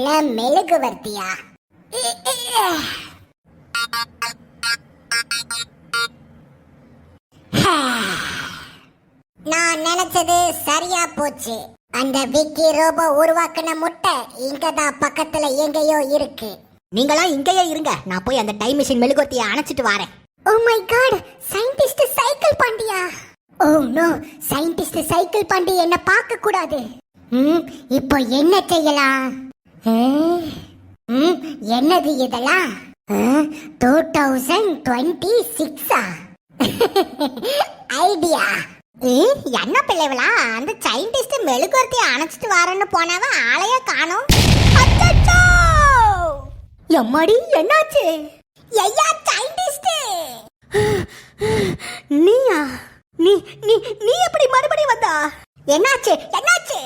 மிஷின்ல மெழுகுவர்த்தியா நான் நினைச்சது சரியா போச்சு. அந்த விக்கி ரோபோ உருவாக்குன முட்டை இங்கதான் பக்கத்துல எங்கேயோ இருக்கு. நீங்களாம் இங்கேயே இருங்க. நான் போய் அந்த டைம் மிஷின் மெழுகுவர்த்தியை அணைச்சிட்டு வரேன். Oh my god scientist cycle பாண்டியா? Oh no scientist cycle Pandi என்ன பார்க்க கூடாது இப்போ என்ன செய்யலாம்? என்னது இதெல்லாம்? டூ தௌசண்ட் டுவெண்ட்டி சிக்ஸா ஐடியா. என்ன பிள்ளைவளா அந்த சயின்டிஸ்ட் மெழுகுவர்த்தியை அணைச்சிட்டு வரேன்னு போனவ ஆளைய காணோம்! எம்மாடி என்னாச்சு? ஐயா சயின்டிஸ்ட் நீயா? நீ நீ நீ எப்படி மறுபடியும் வந்தா? என்னாச்சு என்னாச்சு?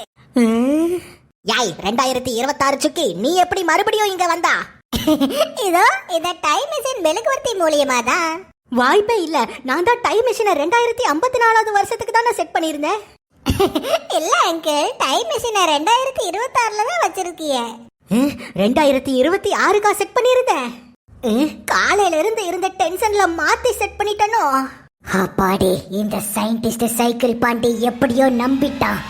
யாய் ரெண்டாயிரத்தி இருபத்தாறு சுக்கி நீ எப்படி மறுபடியும் இங்க வந்தா? இதோ இத டைம் மிஷின் மெழுகுவர்த்தி மூலியமா தான் வாய்ப்பே இல்ல. நான் தான் டைம் மிஷினை ரெண்டாயிரத்தி ஐம்பத்தி நாலாவது வருஷத்துக்கு தான் செட் பண்ணியிருந்தேன். இல்ல அங்கிள் டைம் மிஷினை ரெண்டாயிரத்தி இருபத்தி ஆறுல தான் வச்சிருக்கிய. ரெண்டாயிரத்தி இருபத்தி ஆறுக்கா செட் பண்ணியிருந்தேன்? காலையில இருந்து இருந்த டென்ஷன்ல மாத்தி செட் பண்ணிட்டனோ? அப்பாடி இந்த சயின்டிஸ்ட் சைக்கிள் பாண்டி எப்படியோ நம்பிட்டான்.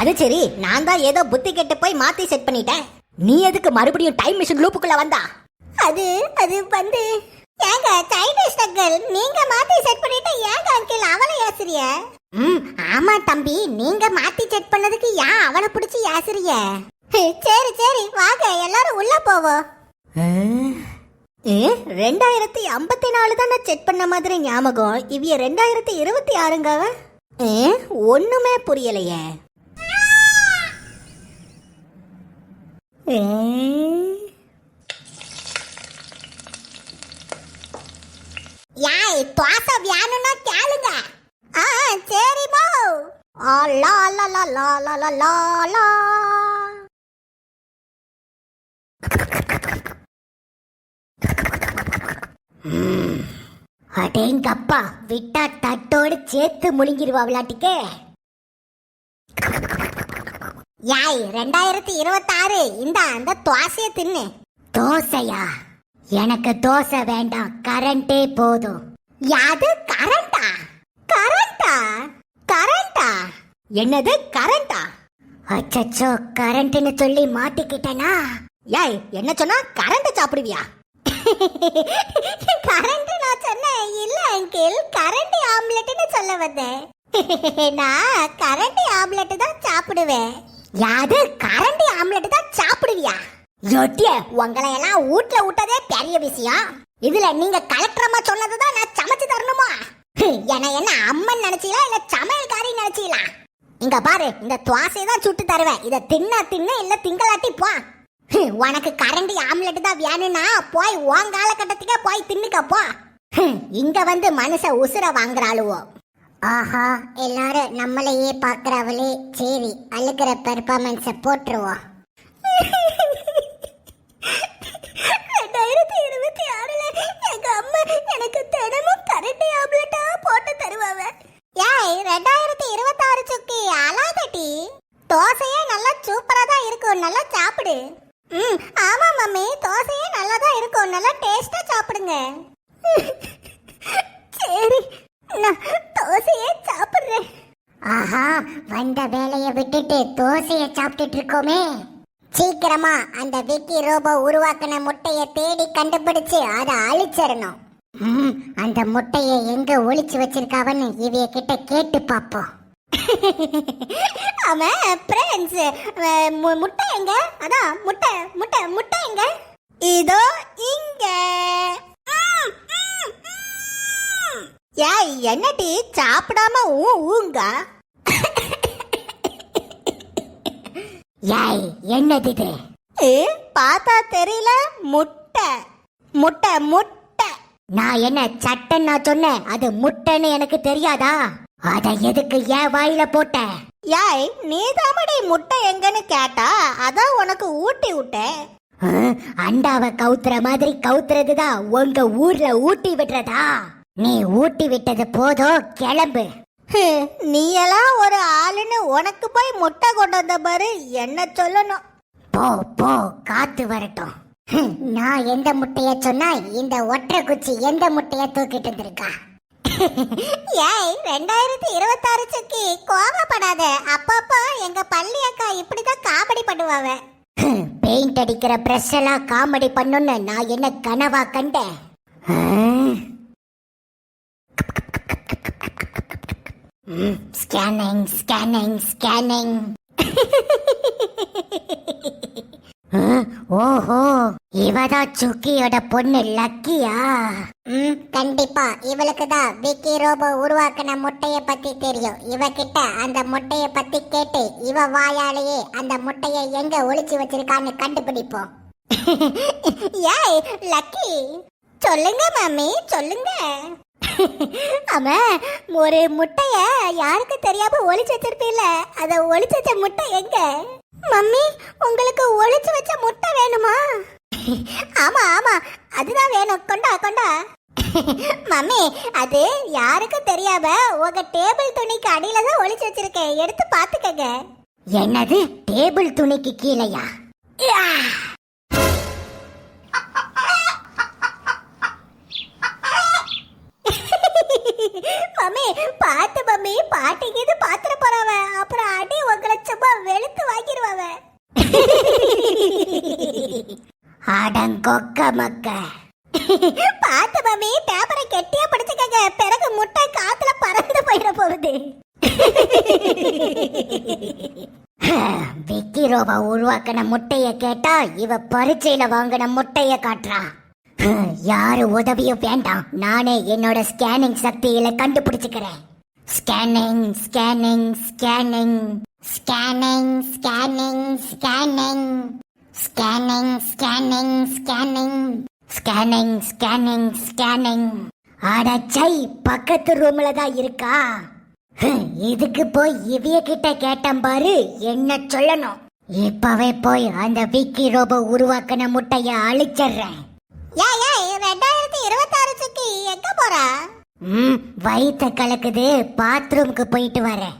அது சரி. நான் தான் ஏதோ புத்தி கெட்டு போய் மாத்தி செட் பண்ணிட்டேன். நீ எதுக்கு மறுபடியும் டைம் மிஷின் லூப்புக்குள்ள வந்தா? அது அது வந்து ஏங்க சைனீஸ் அங்கிள் நீங்க மாத்தி செட் பண்ணிட்டு ஏங்க அங்கிள் அவளை ஏசுறிய? ம் ஆமா தம்பி. நீங்க மாத்தி செட் பண்ணதுக்கு ஏன் அவளை பிடிச்சி ஏசுறிய? சரி சரி வாங்க எல்லாரும் உள்ள போவோம். ஏ ரெண்டாயிரத்தி ஐம்பத்தி நாலு தானே செக் பண்ண மாதிரி ஞாபகம். இவிய ரெண்டாயிரத்தி இருபத்தி ஆறுங்க? ஒண்ணுமே புரியலையே. யாய் தோசை வேணும்னா கேளுங்க. ஆ சரி போ. ஆ லா லா லா லா லா லா லா லா. அடேங்கப்பா விட்டா தட்டோடு சேர்த்து முழுங்கிருவா விளையாட்டுக்கே யாய் ரெண்டாயிரத்தி இருபத்தாறு இந்த அந்த தோசையை தின்னு. தோசையா? எனக்கு தோசை வேண்டாம் கரண்டே போதும். யாது கரண்டா? கரண்டா? கரண்டா? என்னது கரண்டா? அச்சச்சோ கரண்ட்னு சொல்லி மாட்டிக்கிட்டனா? ஏய் என்ன சொன்னா கரண்ட் சாப்பிடுவியா? கரண்ட் நான் சொன்னேன். இல்ல அங்கிள் கரண்ட் ஆம்லெட்னு சொல்ல வந்தேன். நான் கரண்ட் ஆம்லெட் தான் சாப்பிடுவேன். யாது கரண்டி ஆம்லெட் தான் சாப்பிடுவியா? ஜொட்டிய உங்களை எல்லாம் வீட்ல விட்டதே பெரிய விஷயம். இதுல நீங்க கலெக்டரமா சொன்னதுதான் நான் சமைச்சு தரணுமா? என்ன என்ன அம்மன் நினைச்சீங்களா? இல்ல சமையல்காரி நினைச்சீங்களா? இங்க பாரு இந்த துவாசை தான் சுட்டு தருவேன். இத தின்னா தின்னு இல்ல திங்களாட்டி போ. உனக்கு கரண்டி ஆம்லெட் தான் வேணும்னா போய் உன் காலகட்டத்துக்கே போய் தின்னுக்கப்போ இங்க வந்து மனுஷ உசுர வாங்குறாளுவோ. ஆஹா எல்லாரும் நம்மளையே பாக்குறவளே சரி அழுகிற பெர்ஃபார்மன்ஸ போட்டுருவோம். ரெண்டாயிரத்தி இருபத்தி ஆறுல எங்கள் அம்மா எனக்கு தினமும் கரண்டி ஆம்லெட்டா போட்டு தருவாங்க. ஏய் ரெண்டாயிரத்தி இருபத்தாறு சுக்கி அலாதட்டி தோசையே நல்லா சூப்பராக தான் இருக்கும் நல்லா சாப்பிடு. ம் ஆமா மம்மி தோசையே நல்லா தான் இருக்கும் நல்லா டேஸ்ட்டாக சாப்பிடுங்க. சரி. நான் தோசையே சாப்பிடுறேன். ஆஹா வந்த வேலையை விட்டுட்டு தோசையை சாப்பிட்டுட்டு இருக்கோமே. சீக்கிரமா அந்த விக்கி ரோபோ உருவாக்கின முட்டைய தேடி கண்டுபிடிச்சு அதை அழிச்சிடணும். ம், அந்த முட்டையை எங்க ஒளிச்சு வச்சிருக்காவன்னு இவைய கிட்ட கேட்டு பாப்போம் அவன் பிரின்ஸ் முட்டை எங்க? அதான் முட்டை முட்டை முட்டை எங்க? இதோ இங்க. ஏய் என்னடி? சாப்பிடாம ஊ ஊங்க. ஏய் என்னது இது? ஏ பார்த்தா தெரியல. முட்டை. முட்டை முட்டை. நான் என்ன சட்டன் நான் சொன்னேன்? அது முட்டைன்னு எனக்கு தெரியாதா? அத எதுக்கு ஏன் வாயில போட்ட? ஏய் நீ தாமடி முட்டை எங்கன்னு கேட்டா? அதான் உனக்கு ஊட்டி விட்டேன் அண்டாவை கவுத்துற மாதிரி கவுத்துறதுதான் உங்க ஊர்ல ஊட்டி விடுறதா? நீ ஊட்டி விட்டது போதும் கிளம்பு. ஹம், நீ எல்லாம் ஒரு ஆளுன்னு உனக்கு போய் முட்டை கொண்டு வந்த பாரு என்ன சொல்லணும்? போ போ காத்து வரட்டும். நான் எந்த முட்டைய சொன்னா இந்த ஒற்றை குச்சி எந்த முட்டைய தூக்கிட்டு வந்திருக்கா? ஏய் ரெண்டாயிரத்தி இருபத்தாறு சுக்கி கோவப்படாத. அப்பப்போ எங்க பள்ளி அக்கா இப்படிதான் காமெடி பண்ணுவாவ. பெயிண்ட் அடிக்கிற பிரஷ் எல்லாம் காமெடி பண்ணுன்னு நான் என்ன கனவா கண்டேன்? ஸ்கேனிங் ஸ்கேனிங் ஸ்கேனிங் ஓஹோ இவதான் சுக்கியோட பொண்ணு லக்கியா? ம் கண்டிப்பா. இவளுக்கு தான் விக்கி ரோபோ உருவாக்கின முட்டைய பத்தி தெரியும். இவகிட்ட அந்த முட்டைய பத்தி கேட்டு இவ வாயாலேயே அந்த முட்டைய எங்க ஒளிச்சு வச்சிருக்கான்னு கண்டுபிடிப்போம். ஏய் லக்கி. சொல்லுங்க மம்மி சொல்லுங்க. அவன் ஒரு முட்டைய யாருக்கு தெரியாம ஒளிச்சு வச்சிருப்பீல அத ஒளிச்சு வச்ச முட்டை எங்க? மம்மி உங்களுக்கு ஒளிச்சு வச்ச முட்டை வேணுமா? ஆமா ஆமா அதுதான் வேணும். கொண்டா கொண்டா. மம்மி அது யாருக்கும் தெரியாம உங்க டேபிள் துணிக்கு அடியில தான் ஒளிச்சு வச்சிருக்கேன். எடுத்து பாத்துக்கங்க என்னது டேபிள் துணிக்கு கீழையா? மம்மி பாத்து மம்மி பாட்டிக்கு இது பாத்திர போறவ. அப்புறம் அடி உங்களை சும்மா வெளுத்து வாங்கிடுவாவ அடங்கொக்க மக்க. பாத்து மம்மி பேப்பரை கெட்டியா பிடிச்சுக்கங்க. பிறகு முட்டை காத்துல பறந்து போயிட போகுது. விக்கி ரோபா உருவாக்கின முட்டைய கேட்டா இவ பரீட்சையில வாங்கின முட்டைய காட்டுறா. யாரு உதவியும் வேண்டாம். நானே என்னோட ஸ்கேனிங் சக்தியில கண்டுபிடிச்சுக்கிறேன். Scanning scanning scanning scanning scanning scanning scanning scanning scanning scanning scanning scanning அடச்சை பக்கத்து ரூம்ல தான் இருக்கா? இதுக்கு போய் இவிய கிட்ட கேட்டேன் பாரு என்ன சொல்லணும். இப்பவே போய் அந்த விக்கி ரோபோ உருவாக்கின முட்டைய அழிச்சிடுறேன். ஏய் ஏய் ரெண்டாயிரத்தி இருபத்தாறு சுக்கி எங்க போறா? ம் வயித்த கலக்குது பாத்ரூம்க்கு போயிட்டு வரேன்.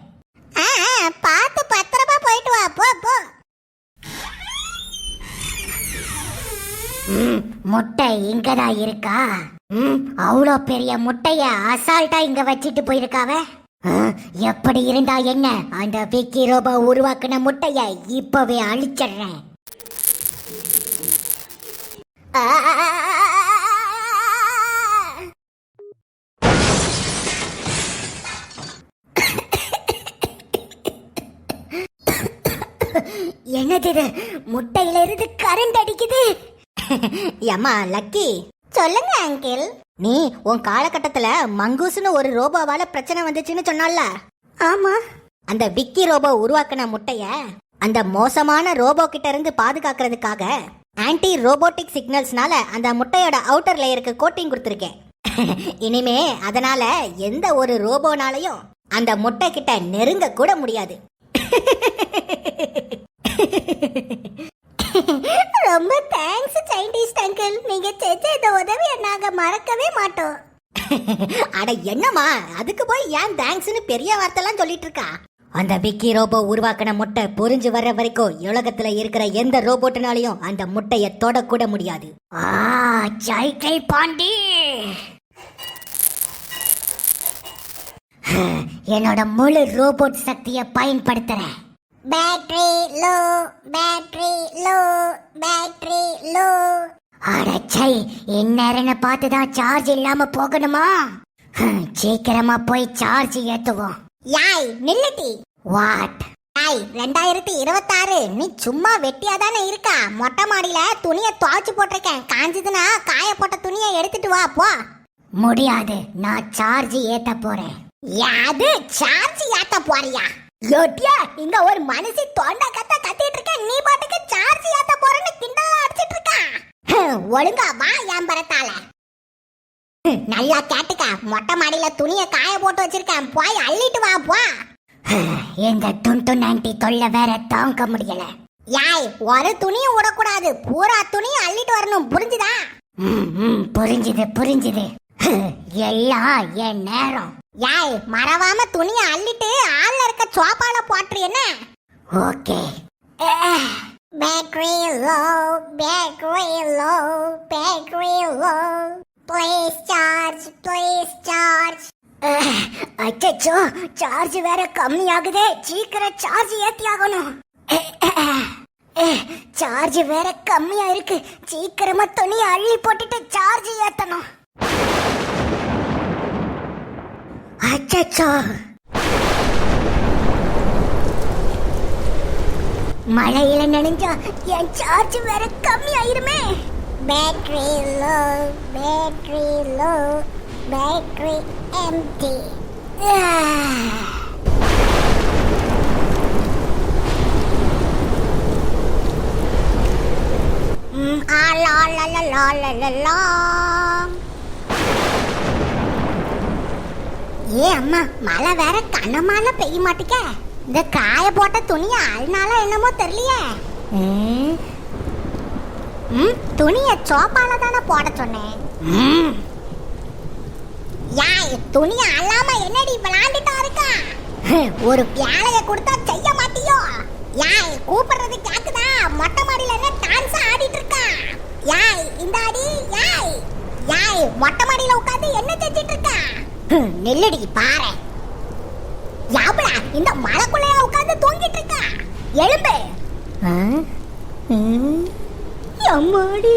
ஆ, ஆ, பார்த்து பத்திரமா போயிட்டு வா போ போ. ம் முட்டை இங்கதான் இருக்கா? ம் அவ்வளோ பெரிய முட்டைய அசால்ட்டா இங்க வச்சிட்டு போயிருக்காவ? ஆ, எப்படி இருந்தா என்ன? அந்த விக்கி ரோபோ உருவாக்கின முட்டைய இப்பவே அழிச்சிடுறேன். என்னது இது? முட்டையில இருந்து கரண்ட் அடிக்குது. ஏம்மா லக்கி. சொல்லுங்க அங்கிள். நீ உன் காலகட்டத்துல மங்கூஸ்னு ஒரு ரோபோவால பிரச்சனை வந்துச்சுன்னு சொன்னால ஆமா. அந்த விக்கி ரோபோ உருவாக்கின முட்டைய அந்த மோசமான ரோபோ கிட்ட இருந்து பாதுகாக்கிறதுக்காக ஆன்டி ரோபோட்டிக் சிக்னல்ஸ்னால அந்த முட்டையோட அவுட்டர் லேயருக்கு கோட்டிங் கொடுத்துருக்கேன். இனிமே அதனால எந்த ஒரு ரோபோனாலையும் அந்த முட்டை கிட்ட நெருங்க கூட முடியாது. ரொம்ப தேங்க்ஸ் சைன்டிஸ்ட் அங்கிள் நீங்க செஞ்ச இந்த உதவியை நாங்க மறக்கவே மாட்டோம். அட என்னம்மா அதுக்கு போய் ஏன் தேங்க்ஸ்னு பெரிய வார்த்தைலாம் சொல்லிட்டு இருக்கா? அந்த விக்கி ரோபோ உருவாக்கின முட்டை புரிஞ்சு வர்ற வரைக்கும் உலகத்துல இருக்கிற எந்த ரோபோட்டுனாலையும் அந்த முட்டைய தொடக்கூட முடியாது. ஆ சைக்கிள் பாண்டி! என்னோட முழு ரோபோட் சக்தியை பயன்படுத்துறேன். Battery low battery low battery low. அடச்சை இந்நேரம்னு பார்த்துதான் சார்ஜ் இல்லாம போகணுமா? சீக்கிரமா போய் சார்ஜ் ஏத்துவோம். யாய் நில்லுட்டி வாட் யாய் ரெண்டாயிரத்தி இருபத்தாறு நீ சும்மா வெட்டியா தானே இருக்கா? மொட்டை மாடியில துணியை துவைச்சு போட்டிருக்கேன். காஞ்சதுன்னா காய போட்ட துணியை எடுத்துட்டு வா போ. முடியாது. நான் சார்ஜ் ஏத்த போறேன். யாது சார்ஜ் ஏத்த போறியா? யோட்டியா இங்க ஒரு மனுஷி தொண்டை கத்த கத்திட்டு இருக்க நீ பாட்டுக்கு சார்ஜ் ஏத்த போறேன்னு கிண்டலா அடிச்சிட்டு இருக்கா? ஒழுங்கா வா என் பரத்தால ஹம், நல்லா கேட்டுக்க. மொட்டை மாடியில துணியை காய போட்டு வச்சிருக்கேன். போய் அள்ளிட்டு வா போ. இந்த டுண்டு நான்டி தொல்லை வேற தாங்க முடியல. யாய் ஒரு துணியும் விடக்கூடாது. பூரா துணியும் அள்ளிட்டு வரணும். புரிஞ்சுதா? புரிஞ்சுது புரிஞ்சுது. எல்லாம் என் நேரம். யாய் மறவாம துணியை அள்ளிட்டு ஆள்ல இருக்க சோப்பால போட்டுரு என்ன? Okay. Battery low battery low battery low please charge please charge அச்சச்சோ சார்ஜ் வேற கம்மி ஆகுதே சீக்கிரம் சார்ஜ் ஏத்தி ஆகணும். Eh, eh, eh, சார்ஜ் வேற கம்மியா இருக்கு. சீக்கிரமா துணி அள்ளி போட்டுட்டு சார்ஜ் ஏத்தணும். அச்சச்சோ. மழையில நினைஞ்சா என் சார்ஜ் வேற கம்மி ஆயிருமே battery low battery low battery empty ஆ லா லா லா லா லா லா லா ஏ அம்மா மழை வேற கனமால பெய்ய மாட்டேக்க. இந்த காய போட்ட துணி அதனால என்னமோ தெரியலையே. ம்? துணிய சோப்பால தானே போட சொன்னேன். யாய் துணிய அல்லாம என்னடி விளாண்டுட்டா இருக்கா ஒரு வேலைய கொடுத்தா செய்ய மாட்டியோ? யாய் கூப்பிடுறது கேக்குதா? மொட்டை மாடியில என்ன டான்ஸ் ஆடிட்டு இருக்கா யாய் இந்த அடி யாய். யாய் மொட்டை மாடியில உட்கார்ந்து என்ன செஞ்சிட்டு இருக்கா நில்லுடி பாரு. யாபடா இந்த மலைக்குள்ளையா உட்கார்ந்து தூங்கிட்டு இருக்கா? ம். அம்மாடி